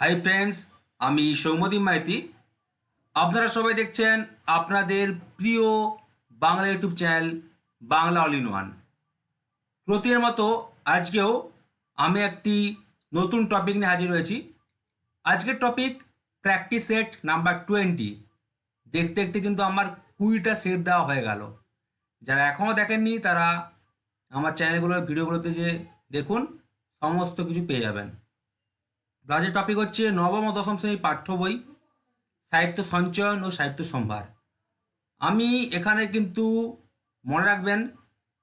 Hi friends আমি সৌমদী মাইতি। আপনারা সবাই দেখছেন আপনাদের প্রিয় Bangla YouTube channel Bangla all in one. প্রতির মতো আজকেও আমি একটি নতুন টপিক নিয়ে হাজির হয়েছি। আজকের topic practice set number twenty দেখতে দেখতে কিন্তু আমার কুড়িটা সেট দেওয়া হয়ে গেল। যারা এখনও দেখেননি, তারা আমার চ্যানেলগুলোর ভিডিওগুলোতে যে দেখুন, সমস্ত কিছু পেয়ে যাবেন। আজকের টপিক হচ্ছে নবম ও দশম শ্রেণির পাঠ্য বই, সাহিত্য সঞ্চয়ন ও সাহিত্য সম্ভার। আমি এখানে কিন্তু মনে রাখবেন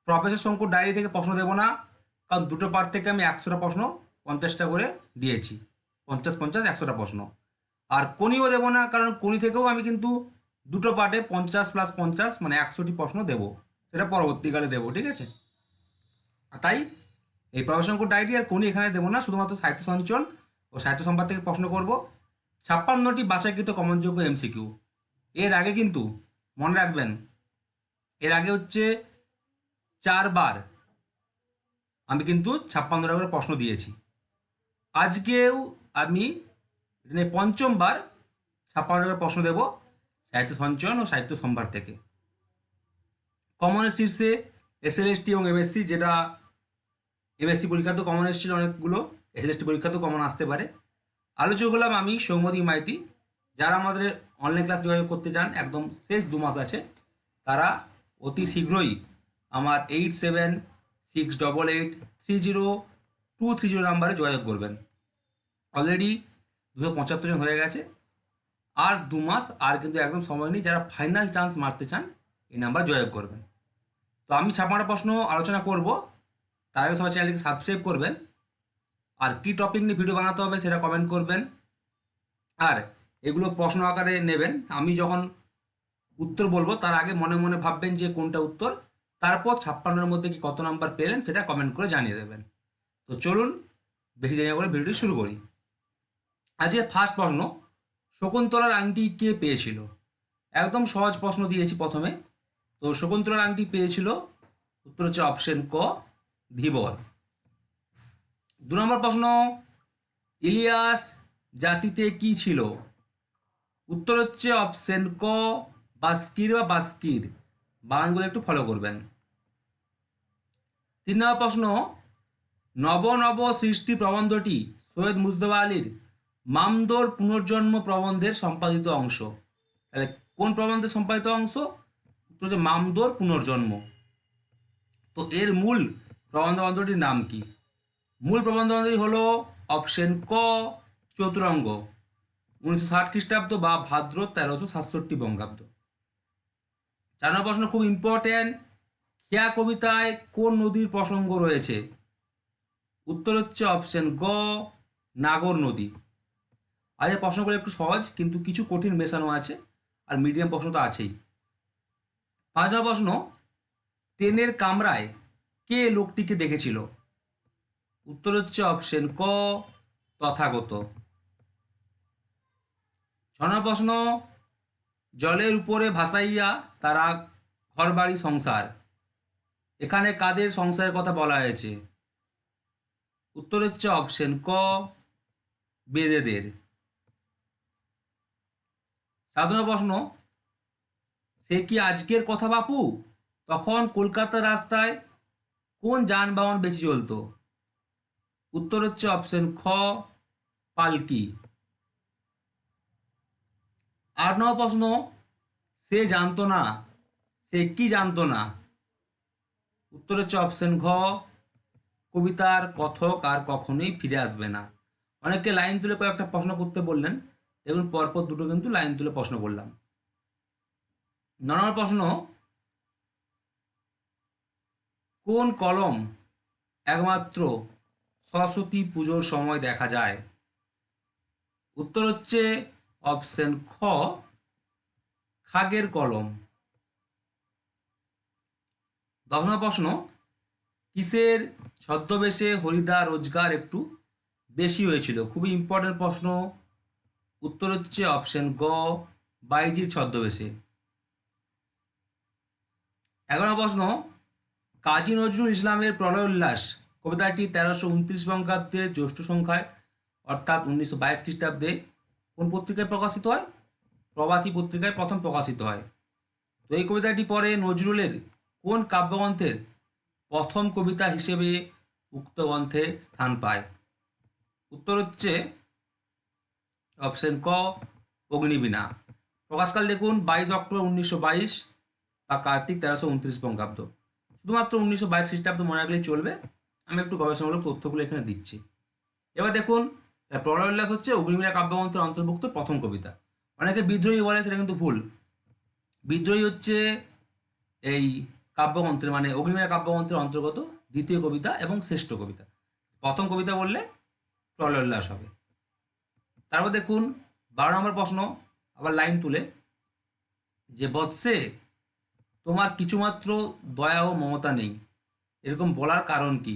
প্রফেসর শঙ্কুর ডায়েরি থেকে প্রশ্ন দেবো না, কারণ দুটো পার্ট থেকে আমি একশোটা প্রশ্ন, পঞ্চাশটা করে দিয়েছি। পঞ্চাশ পঞ্চাশ, একশোটা প্রশ্ন। আর কোনিও দেবো না, কারণ কোনি থেকেও আমি কিন্তু দুটো পার্টে পঞ্চাশ প্লাস পঞ্চাশ মানে একশোটি প্রশ্ন দেবো। সেটা পরবর্তীকালে দেবো, ঠিক আছে? তাই, এই প্রফেশনকুর ডায়েরি আর কোনি এখানে দেবো না, শুধুমাত্র সাহিত্য সঞ্চয়ন ও সাহিত্য সম্পাদ থেকে প্রশ্ন করব, ছাপ্পান্নটি বাছাইকৃত কমনযোগ্য এমসিকিউ এর আগে কিন্তু, মনে রাখবেন, এর আগে হচ্ছে চারবার আমি কিন্তু ছাপ্পান্নটা করে প্রশ্ন দিয়েছি। আজকেও আমি মানে পঞ্চমবার ছাপ্পান্ন করে প্রশ্ন দেব সাহিত্য সঞ্চয়ন ও সাহিত্য সম্ভার থেকে। কমনের শীর্ষে এসএলএসটি এবং এমএসসি যেটা এমএসসি পরীক্ষাতেও কমন এসেছিল অনেকগুলো এসএলএসটি পরীক্ষাতেও কমন আসতে পারে। আলোচনা করলাম আমি সৌমদী মাইতি। যারা আমাদের অনলাইন ক্লাস যোগাযোগ করতে চান, একদম শেষ দু মাস আছে, তারা অতি শীঘ্রই আমার eight seven six double eight three zero two three zero নাম্বারে যোগাযোগ করবেন। অলরেডি দুশো পঁচাত্তর জন হয়ে গেছে। আর দু মাস, আর কিন্তু একদম সময় নেই, যারা ফাইনাল চান্স মারতে চান, এই নাম্বার যোগাযোগ করবেন। তো আমি ছাপাটা প্রশ্ন আলোচনা করব। তার আগে সবাই চ্যানেলটিকে সাবস্ক্রাইব করবেন। আর কি টপিক নিয়ে ভিডিও বানাতে হবে সেটা কমেন্ট করবেন। আর এগুলো প্রশ্ন আকারে নেবেন। আমি যখন উত্তর বলব, তার আগে মনে মনে ভাববেন যে কোনটা উত্তর। তারপর ছাপ্পান্নের মধ্যে কি কত নাম্বার পেলেন সেটা কমেন্ট করে জানিয়ে দেবেন। তো চলুন, বেশি দেরি করে ভিডিওটি শুরু করি। আজকে ফার্স্ট প্রশ্ন, শকুন্তলার আংটি কে পেয়েছিল? একদম সহজ প্রশ্ন দিয়েছি প্রথমে। তো শকুন্তলার আংটি পেয়েছিল, উত্তর হচ্ছে অপশন ক, ধীবর। দু নম্বর প্রশ্ন, ইলিয়াস জাতিতে কি ছিল? উত্তর হচ্ছে অপশন ক, বাস্কির বা বাস্কির। বাগানগুলো একটু ফলো করবেন। তিন নম্বর প্রশ্ন, নব নব সৃষ্টি প্রবন্ধটি সৈয়দ মুজদবা আলীর মামদোর পুনর্জন্ম প্রবন্ধের সম্পাদিত অংশ। তাহলে কোন প্রবন্ধের সম্পাদিত অংশ? উত্তর হচ্ছে মামদোর পুনর্জন্ম। তো এর মূল প্রবন্ধ গ্রন্থটির নাম কি? মূল প্রবন্ধ গ্রন্থটি হলো অপশন ক, চতুরঙ্গ। উনিশশো ষাট খ্রিস্টাব্দ বা ভাদ্র তেরোশো সাতষট্টি বঙ্গাব্দ। চার নম্বর প্রশ্ন, খুব ইম্পর্টেন্ট খেয়া কবিতায় কোন নদীর প্রসঙ্গ রয়েছে? উত্তর হচ্ছে অপশন গ, নাগর নদী। আজ এই প্রশ্নগুলো একটু সহজ, কিন্তু কিছু কঠিন মেশানো আছে, আর মিডিয়াম প্রশ্ন তো আছেই। পাঁচ নম্বর প্রশ্ন, ট্রেনের কামরায় কে লোকটিকে দেখেছিল? উত্তর হচ্ছে অপশন ক, তথাগত। ছ নম্বর প্রশ্ন, জলের উপরে ভাসাইয়া তারা ঘরবাড়ি সংসার। এখানে কাদের সংসারের কথা বলা হয়েছে? উত্তর হচ্ছে অপশন ক, বেদেদের। সাধারণ প্রশ্ন, সে কি আজকের কথা বাপু? তখন কলকাতার রাস্তায় কোন যানবাহন বেশি চলতো? উত্তর হচ্ছে অপশন খ, পালকি। আট নম্বর প্রশ্ন, সে জানতো না, সে কি জানতো না? উত্তর হচ্ছে অপশন ঘ, কবিতার কথক আর কখনোই ফিরে আসবে না। অনেকে লাইন তুলে কয়েকটা প্রশ্ন করতে বললেন, দেখুন পরপর দুটো কিন্তু লাইন তুলে প্রশ্ন করলাম। ন নম্বর প্রশ্ন, কোন কলম একমাত্র সরস্বতী পুজোর সময় দেখা যায়। উত্তর হচ্ছে অপশন খ, খাগের কলম। দশ প্রশ্ন, কিসের ছদ্মবেশে হরিদা রোজগার একটু বেশি হয়েছিল? খুবই ইম্পর্টেন্ট প্রশ্ন। উত্তর হচ্ছে অপশন গ, বাইজির ছদ্মবেশে। এগারো প্রশ্ন, কাজী নজরুল ইসলামের প্রলয় উল্লাস কবিতাটি তেরোশো উনত্রিশ বঙ্গাব্দের জ্যৈষ্ঠ সংখ্যায়, অর্থাৎ উনিশশো বাইশ খ্রিস্টাব্দে কোন পত্রিকায় প্রকাশিত হয়? প্রবাসী পত্রিকায় প্রথম প্রকাশিত হয়। তো এই কবিতাটি পরে নজরুলের কোন কাব্যগ্রন্থের প্রথম কবিতা হিসেবে উক্ত গ্রন্থে স্থান পায়? উত্তর হচ্ছে অপশন ক, অগ্নিবীণা। প্রকাশকাল দেখুন, বাইশ অক্টোবর উনিশশো বাইশ, বা কার্তিক তেরোশো উনত্রিশ বঙ্গাব্দ। শুধুমাত্র উনিশশো বাইশ খ্রিস্টাব্দ মনে রাখলেই চলবে। আমি একটু গবেষণামূলক তথ্যগুলো এখানে দিচ্ছি। এবার দেখুন প্রলয় উল্লাস হচ্ছে অগ্নিবীণা কাব্যগ্রন্থের অন্তর্ভুক্ত প্রথম কবিতা। অনেকে বিদ্রোহী বলে সেটা কিন্তু ভুল। বিদ্রোহী হচ্ছে এই কাব্যগ্রন্থের মানে অগ্নিমীরা কাব্যগ্রন্থের অন্তর্গত দ্বিতীয় কবিতা এবং শ্রেষ্ঠ কবিতা। প্রথম কবিতা বললে প্রলয় উল্লাস হবে। তারপর দেখুন, বারো নম্বর প্রশ্ন, আবার লাইন তুলে। যে বৎসে তোমার কিছুমাত্র দয়া ও মমতা নেই, এরকম বলার কারণ কি?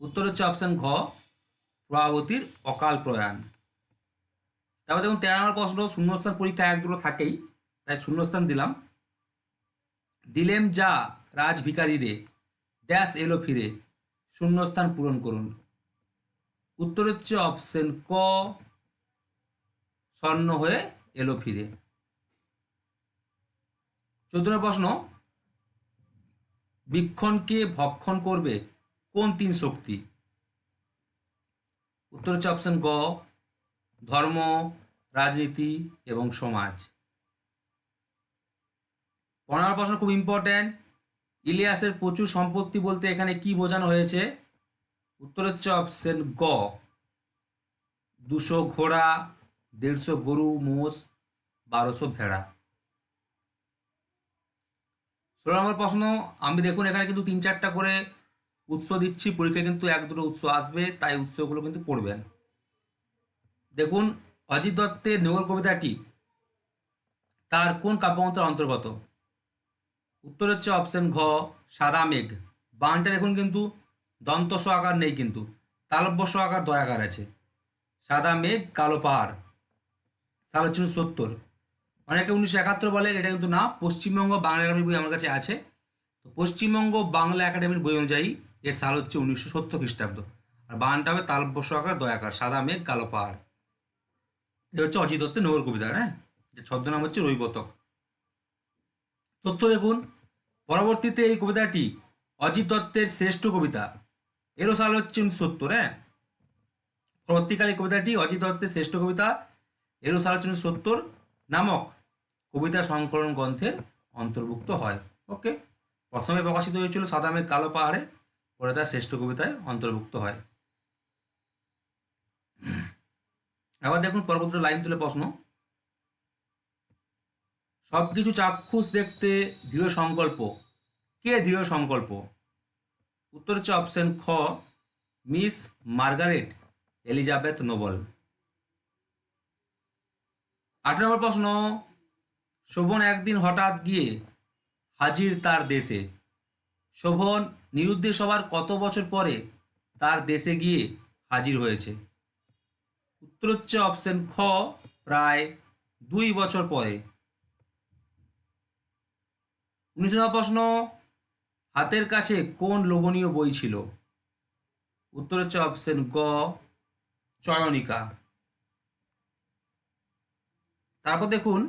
উত্তর হচ্ছে অপশন ঘ প্রভাবতীর অকাল প্রয়াণ। তারপর দেখুন, তেরো নম্বর প্রশ্ন, শূন্যস্থান পরীক্ষা একগুলো থাকেই, তাই শূন্যস্থান দিলাম। দিলেম যা রাজ ভিকারি রে ড্যাশ এলো ফিরে, শূন্যস্থান পূরণ করুন। উত্তর হচ্ছে অপশন ক, স্বর্ণ হয়ে এলো ফিরে। চোদ্দ প্রশ্ন, বীক্ষণকে ভক্ষণ করবে কোন তিন শক্তি? উত্তর হচ্ছে অপশন গ, ধর্ম, রাজনীতি এবং সমাজ। পনেরো প্রশ্ন খুব ইম্পর্ট্যান্ট ইলিয়াসের প্রচুর সম্পত্তি বলতে এখানে কি বোঝানো হয়েছে? উত্তর হচ্ছে অপশন গ, দুশো ঘোড়া, দেড়শো গরু, মোষ, বারোশো ভেড়া। ষোলো নম্বর প্রশ্ন, আমি দেখুন এখানে কিন্তু তিন চারটা করে উৎস দিচ্ছি, পরীক্ষায় কিন্তু এক দুটো উৎস আসবে, তাই উৎসগুলো কিন্তু পড়বেন দেখুন, অজিত দত্তের নগর কবিতাটি তার কোন কাব্যগ্রন্থের অন্তর্গত? উত্তর হচ্ছে অপশন ঘ, সাদা মেঘ। বানটা দেখুন কিন্তু, দন্ত স আকার নেই কিন্তু, তালব্য স আকার দয়াকার আছে। সাদা মেঘ, কালো পাহাড়। সাল হচ্ছে সত্তর। অনেকে উনিশশো একাত্তর বলে, এটা কিন্তু না, পশ্চিমবঙ্গ বাংলা একাডেমির বই আমার কাছে আছে। তো পশ্চিমবঙ্গ বাংলা একাডেমির বই অনুযায়ী এর সাল হচ্ছে উনিশশো সত্তর খ্রিস্টাব্দ। আর বানটা হবে তালব্য স আকার দয়াকার সাদা মেঘ, কালো পাহাড়। এ হচ্ছে অজিত দত্তের নগর কবিতা হ্যাঁ? যে ছদ্মনাম হচ্ছে রৈবতক। তথ্য দেখুন, পরবর্তীতে এই কবিতাটি অজিত দত্তের শ্রেষ্ঠ কবিতা। এরও সাল হচ্ছে উনিশশো সত্তর হ্যাঁ? পরবর্তীকালে কবিতাটি অজিত দত্তের শ্রেষ্ঠ কবিতা, এরও সাল হচ্ছে উনিশশো সত্তর নামক কবিতা সংকলন গ্রন্থের অন্তর্ভুক্ত হয়। ওকে? প্রথমে প্রকাশিত হয়েছিল সাদামের কালো পাহাড়ে। পরে তার শ্রেষ্ঠ কবিতায় অন্তর্ভুক্ত হয়। আবার দেখুন পরবর্তী লাইন তুলে প্রশ্ন। সবকিছু চাক্ষুষ দেখতে দৃঢ় সংকল্প। কে দৃঢ় সংকল্প? উত্তর হচ্ছে অপশন খ মিস মার্গারেট এলিজাবেথ নোবেল আট নম্বর প্রশ্ন, শোভন একদিন হঠাৎ গিয়ে হাজির তার দেশে। শোভন নিরুদ্দেশ হবার কত বছর পরে তার দেশে গিয়ে হাজির হয়েছে? উত্তর হচ্ছে অপশন খ প্রায় দুই বছর পরে। উনিশ প্রশ্ন, হাতের কাছে কোন লোভনীয় বই ছিল? উত্তর হচ্ছে অপশন গ, চয়নিকা। তারপর দেখুন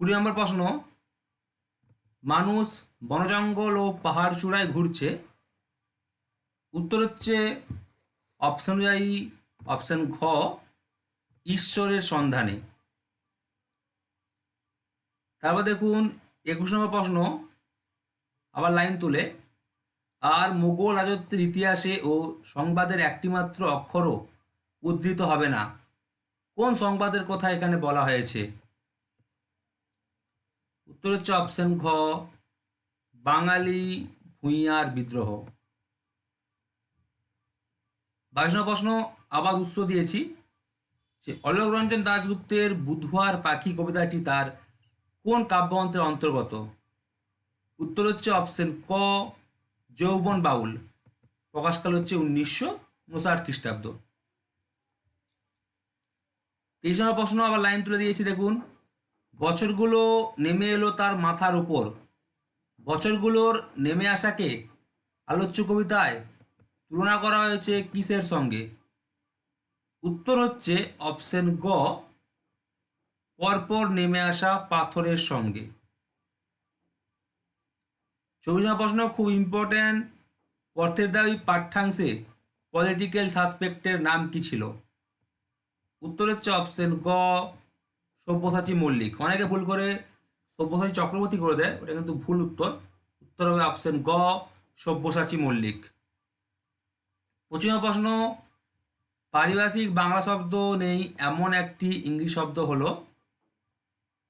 কুড়ি নম্বর প্রশ্ন, মানুষ বনজঙ্গল ও পাহাড় চূড়ায় ঘুরছে। উত্তর হচ্ছে অপশন অনুযায়ী অপশন ঘ, ঈশ্বরের সন্ধানে। তারপর দেখুন, একুশ নম্বর প্রশ্ন, আবার লাইন তুলে। আর মোগল রাজত্বের ইতিহাসে ও সংবাদের একটিমাত্র অক্ষরও উদ্ধৃত হবে না। কোন সংবাদের কথা এখানে বলা হয়েছে? উত্তর হচ্ছে অপশন ঘ, বাঙালি ভূঁইয়ার বিদ্রোহ। বাইশ প্রশ্ন আবার উৎস দিয়েছি যে অলোক রঞ্জন দাশগুপ্তের বুধবার পাখি কবিতাটি তার কোন কাব্যগ্রন্থের অন্তর্গত? উত্তর হচ্ছে অপশন ক, যৌবন বাউল। প্রকাশকাল হচ্ছে উনিশশো উনষাট খ্রিস্টাব্দ। তেইশ নম্বর প্রশ্ন আবার লাইন তুলে দিয়েছি, দেখুন। বছরগুলো নেমে এলো তার মাথার উপর। বছরগুলোর নেমে আসাকে আলোচ্য কবিতায় তুলনা করা হয়েছে কিসের সঙ্গে? উত্তর হচ্ছে অপশন গ, পরপর নেমে আসা পাথরের সঙ্গে। চব্বিশ প্রশ্ন খুব ইম্পর্ট্যান্ট অর্থের দাবি পাঠ্যাংশে পলিটিক্যাল সাসপেক্টের নাম কি ছিল? উত্তর হচ্ছে অপশন গ সব্যসাচী মল্লিক। অনেকে ভুল করে সব্যসাচী চক্রবর্তী করে দেয়, ওটা কিন্তু ভুল উত্তর। উত্তর হবে অপশন গ, সব্যসাচী মল্লিক। পঁচিশ প্রশ্ন, পারিভাষিক বাংলা শব্দ নেই, এমন একটি ইংলিশ শব্দ হলো।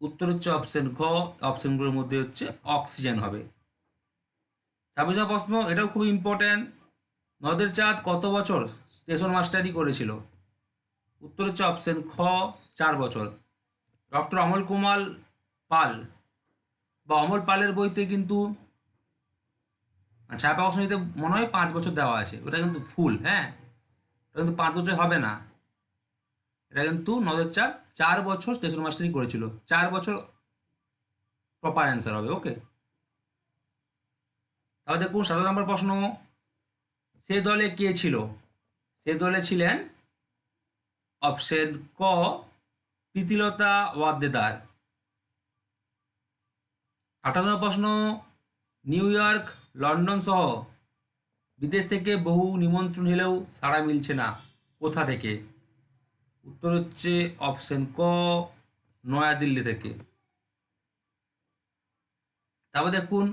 উত্তর হচ্ছে অপশন ঘ অপশনগুলোর মধ্যে হচ্ছে অক্সিজেন হবে। ছাব্বিশ প্রশ্ন, এটাও খুব ইম্পর্ট্যান্ট নদের চাঁদ কত বছর স্টেশন মাস্টারি করেছিল? উত্তর হচ্ছে অপশন খ, চার বছর। ডক্টর অমল কুমার পাল। বা অমল পালের বইতে কিন্তু ছাপা অপশনিতে মনে হয় পাঁচ বছর দেওয়া আছে। ওটা কিন্তু ফুল হ্যাঁ? ওটা কিন্তু পাঁচ বছর হবে না। এটা কিন্তু নদের চাঁদ চার বছর স্টেশন মাস্টারি করেছিল। চার বছর প্রপার অ্যান্সার হবে ওকে তাহলে দেখুন, সাত নম্বর প্রশ্ন। সে দলে কে ছিল? সে দলে ছিলেন অপশন ক প্রীতিলতা ওয়াদ্দেদার। আঠাশ প্রশ্ন, নিউ ইয়র্ক, লন্ডন সহ বিদেশ থেকে বহু নিমন্ত্রণ এলেও সাড়া মিলছে না। কোথা থেকে? উত্তর হচ্ছে অপশন ক, নয়াদিল্লি থেকে। তারপর দেখুন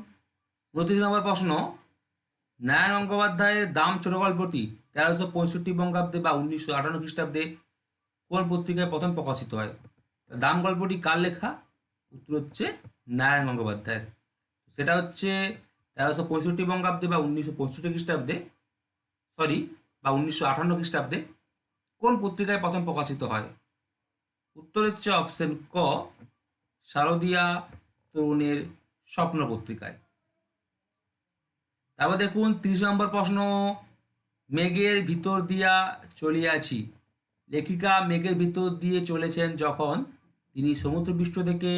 উনত্রিশ নম্বর প্রশ্ন নারায়ণ গঙ্গোপাধ্যায়ের দাম ছোট গল্পটি তেরোশো পঁয়ষট্টি বঙ্গাব্দে বা উনিশশো আটান্ন খ্রিস্টাব্দে কোন পত্রিকায় প্রথম প্রকাশিত হয়। দাম গল্পটি কার লেখা? উত্তর হচ্ছে নারায়ণ গঙ্গোপাধ্যায়ের। সেটা হচ্ছে তেরোশো পঁয়ষট্টি বঙ্গাব্দে বা উনিশশো পঁয়ষট্টি খ্রিস্টাব্দে সরি বা উনিশশো আটান্ন খ্রিস্টাব্দে কোন পত্রিকায় প্রথম প্রকাশিত হয়? উত্তর হচ্ছে অপশন ক, শারদিয়া তরুণের স্বপ্ন পত্রিকায়। তারপর দেখুন, তিরিশ নম্বর প্রশ্ন, মেঘের ভিতর দিয়া চলিয়াছি। লেখিকা মেঘের ভিতর দিয়ে চলেছেন যখন তিনি সমুদ্রপৃষ্ঠ থেকে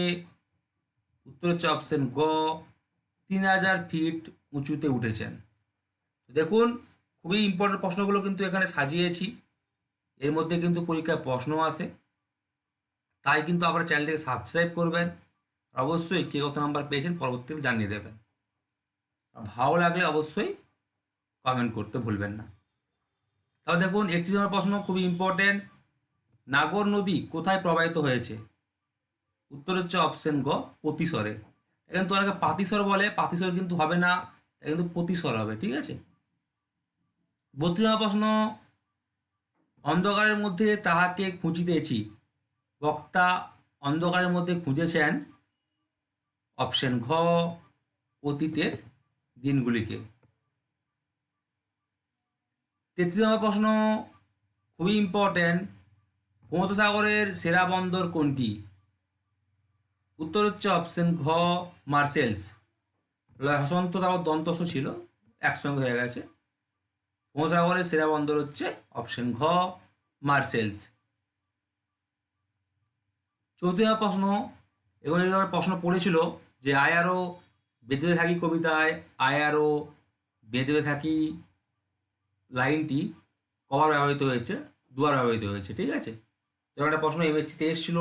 উত্তর হচ্ছে গ, তিন হাজার ফিট উঁচুতে উঠেছেন। দেখুন, খুবই ইম্পর্টেন্ট প্রশ্নগুলো কিন্তু এখানে সাজিয়েছি। এর মধ্যে কিন্তু পরীক্ষায় প্রশ্ন আসে। তাই কিন্তু আপনার চ্যানেলটিকে সাবস্ক্রাইব করবেন। অবশ্যই কে কত নাম্বার পেয়েছেন পরবর্তীতে জানিয়ে দেবেন। ভালো লাগলে অবশ্যই কমেন্ট করতে ভুলবেন না। তাহলে দেখুন একত্রিশ নম্বর প্রশ্ন খুবই ইম্পর্টেন্ট নাগর নদী কোথায় প্রবাহিত হয়েছে? উত্তর হচ্ছে অপশন গ প্রতিসরে এখানে তো অনেকে পাতিসর বলে পাতিসর কিন্তু হবে না কিন্তু প্রতিসর হবে, ঠিক আছে? বত্রিশ নম্বর প্রশ্ন, অন্ধকারের মধ্যে তাহাকে খুঁজিতেছি। বক্তা অন্ধকারের মধ্যে খুঁজেছেন অপশন ঘ, অতীতের দিনগুলিকে। তেত্রিশ নম্বর প্রশ্ন, খুবই ইম্পর্টেন্ট ভূমধ্যসাগরের সেরা বন্দর কোনটি? উত্তর হচ্ছে অপশন ঘ, মার্সেলস। হসন্ত তারপর দন্তস ছিল, একসঙ্গে হয়ে গেছে। ভূমধ্যসাগরের সেরা বন্দর হচ্ছে অপশন ঘ, মার্সেলস। নম্বর প্রশ্ন, এগুলো প্রশ্ন পড়েছিল যে আয়ারও বেঁধে থাকি কবিতায় আয়ারও বেঁধে থাকি লাইনটি কবার ব্যবহৃত হয়েছে, দুবার ব্যবহৃত হয়েছে, ঠিক আছে? যেমন একটা প্রশ্ন এমএসসিতে এসেছিল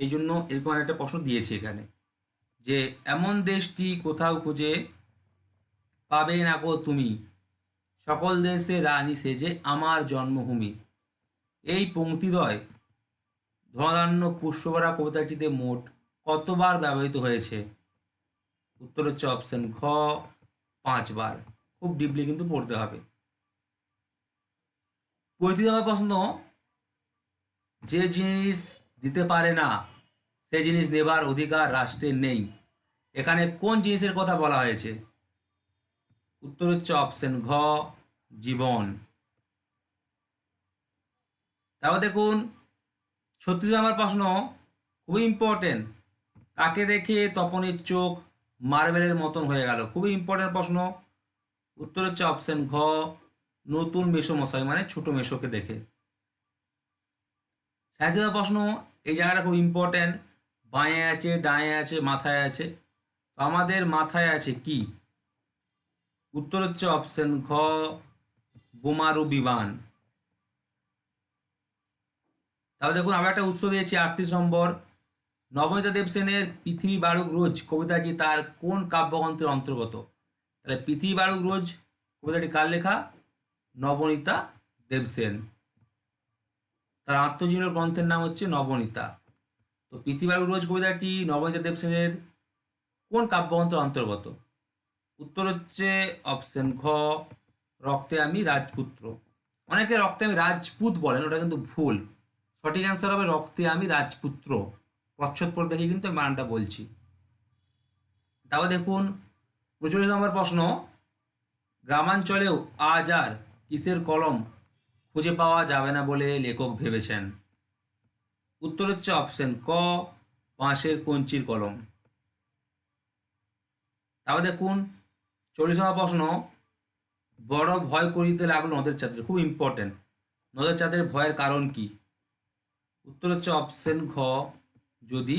এই জন্য এরকম একটা প্রশ্ন দিয়েছি এখানে, যে এমন দেশটি কোথাও খুঁজে পাবে না গো তুমি? সকল দেশে রানী সেজে আমার জন্মভূমি। এই পঙ্ক্তিদ্বয় ধনাধান্য পুষ্পভরা কবিতাটিতে মোট কতবার ব্যবহৃত হয়েছে? উত্তর হচ্ছে অপশন ঘ পাঁচবার। খুব ডিপলি কিন্তু পড়তে হবে। পঁয়ত্রিশ নম্বর প্রশ্ন যে জিনিস দিতে পারে না, সে জিনিস নেবার অধিকার রাষ্ট্রের নেই। এখানে কোন জিনিসের কথা বলা হয়েছে? উত্তর হচ্ছে অপশন ঘ, জীবন। তারপর দেখুন ছত্রিশ নম্বর প্রশ্ন খুবই ইম্পর্টেন্ট কাকে দেখে তপনের চোখ মার্বেলের মতন হয়ে গেল? খুবই ইম্পর্টেন্ট প্রশ্ন। উত্তর হচ্ছে অপশন ঘ নতুন মেশো মশাই মানে ছোট মেশোকে দেখে। সাহিত্য প্রশ্ন, এই জায়গাটা খুব ইম্পর্টেন্ট বাঁয়ে আছে, ডায়ে আছে, মাথায় আছে। তো আমাদের মাথায় আছে কি? উত্তর হচ্ছে অপশন ঘ, বোমারু বিমান। তাহলে দেখুন আবার একটা উৎস দিয়েছি আটত্রিশ নম্বর। নবনীতা দেব সেনের পৃথিবী বারুক রোজ কবিতাটি তার কোন কাব্যগ্রন্থের অন্তর্গত? তাহলে পৃথিবী বারুক রোজ, কবিতাটি কার লেখা? নবনীতা দেবসেন। তার আত্মজীবনের গ্রন্থের নাম হচ্ছে নবনীতা। তো পৃথিবীর রোজ কবিতাটি নবনীতা দেবসেনের কোন কাব্যগ্রন্থের অন্তর্গত? উত্তর হচ্ছে অপশন ঘ, রক্তে আমি রাজপুত্র। অনেকে রক্তে আমি রাজপুত বলেন, ওটা কিন্তু ভুল। সঠিক অ্যান্সার হবে রক্তে আমি রাজপুত্র। প্রচ্ছদ পর দেখে কিন্তু আমি মানটা বলছি। তারপর দেখুন উনচল্লিশ নম্বর প্রশ্ন, গ্রামাঞ্চলেও আজ আর কিসের কলম খুঁজে পাওয়া যাবে না বলে লেখক ভেবেছেন। উত্তর হচ্ছে অপশন ক, বাঁশের কঞ্চির কলম। তারপর দেখুন, চল্লিশ নম্বর প্রশ্ন, বড় ভয় করিতে লাগল নদের চাঁদের খুব ইম্পর্টেন্ট নদের চাঁদের ভয়ের কারণ কি? উত্তর হচ্ছে অপশন ঘ, যদি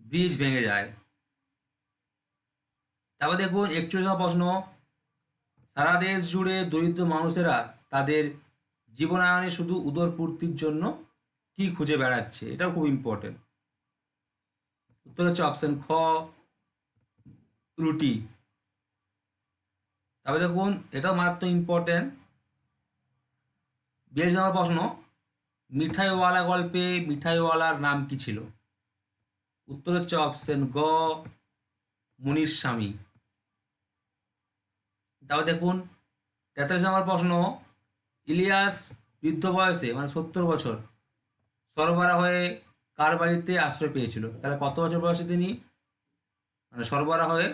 ব্রিজ ভেঙে যায়। তারপর দেখুন, একচল্লিশ প্রশ্ন সারা দেশ জুড়ে দরিদ্র মানুষেরা তাদের জীবনায়নে শুধু উদরপূর্তির জন্য কি খুঁজে বেড়াচ্ছে? এটাও খুব ইম্পর্টেন্ট উত্তর হচ্ছে অপশন খ, রুটি। তারপরে দেখুন, এটাও মাত্র ইম্পর্টেন্ট বিয়াল্লিশ নম্বর প্রশ্ন, মিঠাইওয়ালা গল্পে মিঠাইওয়ালার নাম কি ছিল? উত্তর হচ্ছে অপশন গ, মুনির স্বামী। তারপর দেখুন, তেতাল্লিশ নম্বর প্রশ্ন, ইলিয়াস বৃদ্ধ বয়সে মানে সত্তর বছর, সরবরাহ হয়ে কার বাড়িতে আশ্রয় পেয়েছিল? তাহলে কত বছর বয়সে তিনি? মানে সরবরাহ হয়ে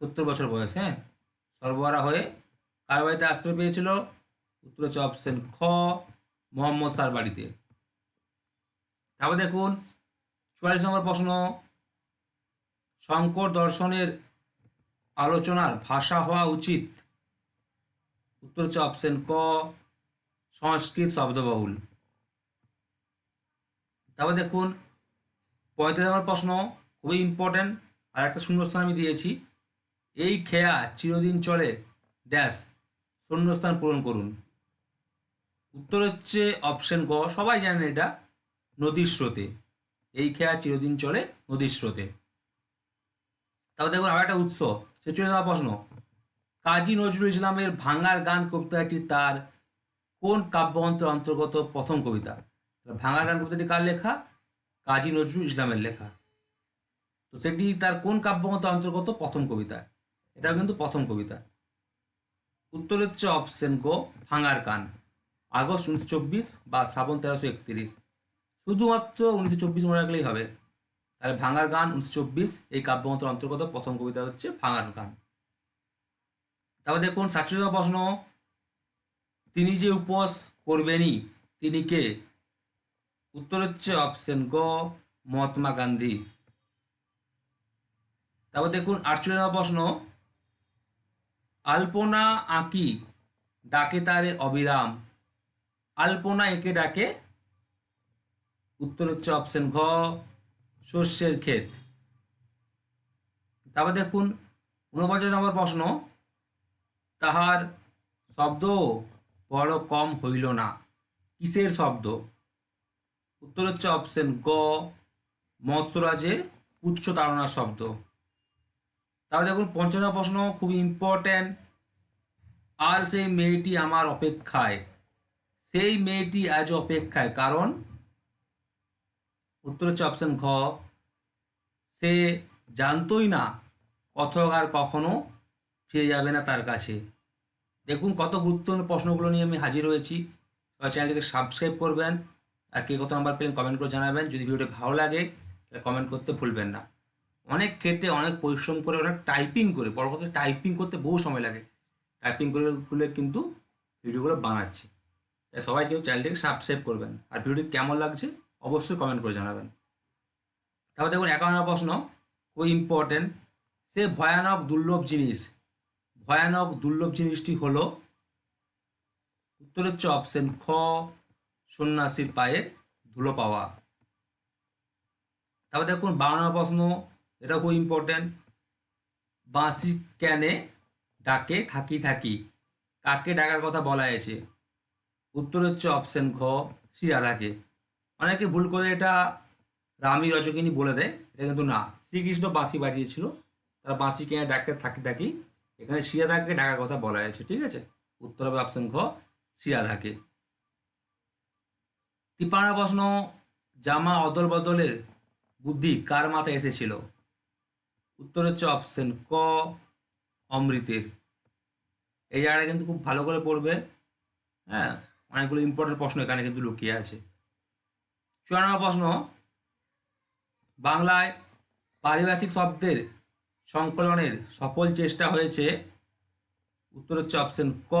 সত্তর বছর বয়স হ্যাঁ? সরবরাহ হয়ে কার বাড়িতে আশ্রয় পেয়েছিল? উত্তর হচ্ছে অপশন খ, মোহাম্মদ স্যার বাড়িতে। তারপর দেখুন, চুয়াল্লিশ নম্বর প্রশ্ন, শঙ্কর দর্শনের আলোচনার ভাষা হওয়া উচিত। উত্তর হচ্ছে অপশন ক, সংস্কৃত শব্দবহুল। তারপর দেখুন পঁয়ত্রিশ নম্বর প্রশ্ন, খুবই ইম্পর্ট্যান্ট আর একটা শূন্যস্থান আমি দিয়েছি। এই খেয়া চিরদিন চলে ড্যাশ শূন্যস্থান পূরণ করুন। উত্তর হচ্ছে অপশন গ, সবাই জানেন এটা, নদীর স্রোতে। এই খেয়া চিরদিন চলে, নদীর স্রোতে। তারপর দেখুন আর একটা উৎস ছেচল্লিশ যাওয়া প্রশ্ন। কাজী নজরুল ইসলামের ভাঙার গান কবিতাটি তার, কোন কাব্যগ্রন্থের অন্তর্গত প্রথম কবিতা? ভাঙার গান কবিতাটি কার লেখা? কাজী নজরুল ইসলামের লেখা। তো সেটি তার কোন কাব্যগ্রন্থের অন্তর্গত প্রথম কবিতা? এটাও কিন্তু প্রথম কবিতা। উত্তর হচ্ছে অপশন গো ভাঙার গান। আগস্ট উনিশশো চব্বিশ বা শ্রাবণ তেরোশো একত্রিশ। শুধুমাত্র উনিশশো চব্বিশ মনে রাখলেই হবে। তাহলে ভাঙার গান উনিশশো চব্বিশ, এই কাব্যগ্রন্থের অন্তর্গত প্রথম কবিতা হচ্ছে ভাঙার গান। তারপর দেখুন, সাতচল্লিশ প্রশ্ন। তিনি যে উপোস করবেনই, তিনি কে? উত্তর হচ্ছে অপশন গ, মহাত্মা গান্ধী। তারপর দেখুন, আটচল্লিশ প্রশ্ন। আলপনা আঁকি, ডাকে তারে অবিরাম। আলপনা একে ডাকে, উত্তর হচ্ছে অপশন ঘ শস্যের ক্ষেত। তারপর দেখুন, ঊনপঞ্চাশ নম্বর প্রশ্ন, তাহার শব্দ বড় কম হইল না। কিসের শব্দ? উত্তর হচ্ছে অপশন গ মৎস্যরাজের উচ্চ তাড়নার শব্দ। তাহলে দেখুন পঞ্চম প্রশ্ন, খুব ইম্পর্ট্যান্ট আর সেই মেয়েটি আমার অপেক্ষায়। সেই মেয়েটি আজ অপেক্ষায়, কারণ উত্তর হচ্ছে অপশন ঘ। সে জানতোই না কথক আর কখনো ফিরে যাবে না তার কাছে। দেখুন কত গুরুত্বপূর্ণ প্রশ্নগুলো নিয়ে আমি হাজির হয়েছি। সবাই চ্যানেলটিকে সাবস্ক্রাইব করবেন আর কে কত নাম্বার পেলেন কমেন্ট করে জানাবেন। যদি ভিডিওটি ভালো লাগে, তাহলে কমেন্ট করতে ভুলবেন না। অনেক ক্ষেত্রে অনেক পরিশ্রম করে, অনেক টাইপিং করে বড় টাইপিং করতে বহু সময় লাগে। টাইপিং করে খুলে কিন্তু ভিডিওগুলো বানাচ্ছি। তাই সবাই কেউ চ্যানেলটিকে সাবস্ক্রাইব করবেন। আর ভিডিওটি কেমন লাগছে অবশ্যই কমেন্ট করে জানাবেন। তারপর দেখুন, একান্ন প্রশ্ন খুব ইম্পর্টেন্ট সে ভয়ানক দুর্লভ জিনিস, ভয়ানক দুর্লভ জিনিসটি হলো উত্তর হচ্ছে অপশন খ সন্ন্যাসীর পায়ে ধুলো পাওয়া। তারপর দেখুন বাংলা প্রশ্ন, এটা খুব ইম্পর্টেন্ট বাঁশি ক্যানে ডাকে থাকি থাকি, কাকে ডাকার কথা বলা হয়েছে? উত্তর হচ্ছে অপশন শ্রী রাধাকে অনেকে ভুল করে এটা রামী রচকিনী বলে দেয়, এটা কিন্তু না। শ্রীকৃষ্ণ বাঁশি বাজিয়েছিল, তারা বাঁশি কেনে ডাকে, থাকি থাকি এখানে শ্রী ডাকার কথা বলা হয়েছে, ঠিক আছে? উত্তর হবে অপশন খ শ্রী রাধাকে তিপানা প্রশ্ন, জামা অদল বদলের বুদ্ধি কার মাথায় এসেছিল? উত্তর হচ্ছে অপশন ক, অমৃতের। এই জায়গাটা কিন্তু খুব ভালো করে পড়বে হ্যাঁ? অনেকগুলো ইম্পর্টেন্ট প্রশ্ন এখানে কিন্তু লুকিয়ে আছে। চুয়ান্ন প্রশ্ন, বাংলায় পারিভাষিক শব্দের সংকলনের সফল চেষ্টা হয়েছে? উত্তর হচ্ছে অপশন ক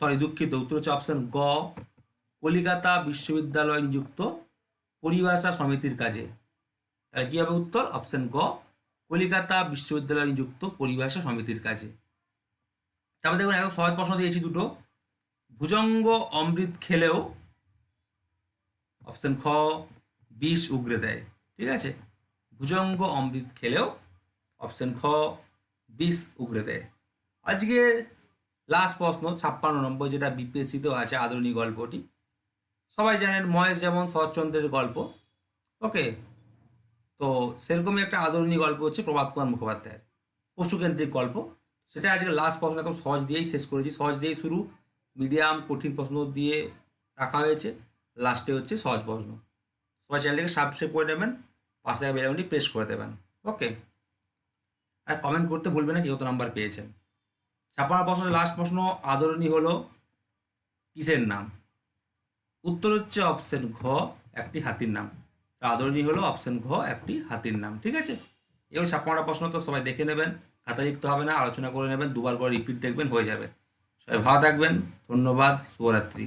সরি দুঃখিত, উত্তর হচ্ছে অপশন গ, কলিকাতা বিশ্ববিদ্যালয় নিযুক্ত পরিভাষা সমিতির কাজে। তাহলে কি হবে উত্তর? অপশন গ কলিকাতা বিশ্ববিদ্যালয় নিযুক্ত পরিভাষা সমিতির কাজে। তারপর দেখুন, একদম সহজ প্রশ্ন দিয়েছি দুটো। ভুজঙ্গ অমৃত খেলেও অপশন খ, বিষ উগরে দেয়। ঠিক আছে? ভুজঙ্গ অমৃত খেলেও অপশন খ, বিষ উগরে দেয়। আজকে লাস্ট প্রশ্ন, ছাপ্পান্ন নম্বর, যেটা বিপিএসসিতেও আছে আদরণী গল্পটি। সবাই জানেন মহেশ যেমন শরৎচন্দ্রের গল্প। ওকে তো সেরকমই একটা আদরণী গল্প হচ্ছে প্রভাত কুমার মুখোপাধ্যায়ের। পশুকেন্দ্রিক গল্প। সেটা আজকে লাস্ট প্রশ্ন, একদম সহজ দিয়েই শেষ করেছি। সহজ দিয়েই শুরু। মিডিয়াম, কঠিন প্রশ্ন দিয়ে রাখা হয়েছে। লাস্টে হচ্ছে সহজ প্রশ্ন। সবাই চ্যানেলটিকে সাবস্ক্রাইব করে নেবেন পাশে থাকা বেলাউনটি প্রেস করে দেবেন। ওকে আর কমেন্ট করতে ভুলবেন না কি কত নাম্বার পেয়েছেন। ছাপ্পান্ন প্রশ্ন লাস্ট প্রশ্ন আদরণী হলো কিসের নাম? উত্তর হচ্ছে অপশন ঘ, একটি হাতির নাম। আদরণী হলো অপশন ঘ, একটি হাতির নাম। ঠিক আছে? এবার ছাপ্পান্নটা প্রশ্ন তো সবাই দেখে নেবেন, খাতা লিখতে হবে না, আলোচনা করে নেবেন, দুবার করে রিপিট দেখবেন, হয়ে যাবে। সবাই ভালো থাকবেন, ধন্যবাদ, শুভরাত্রি।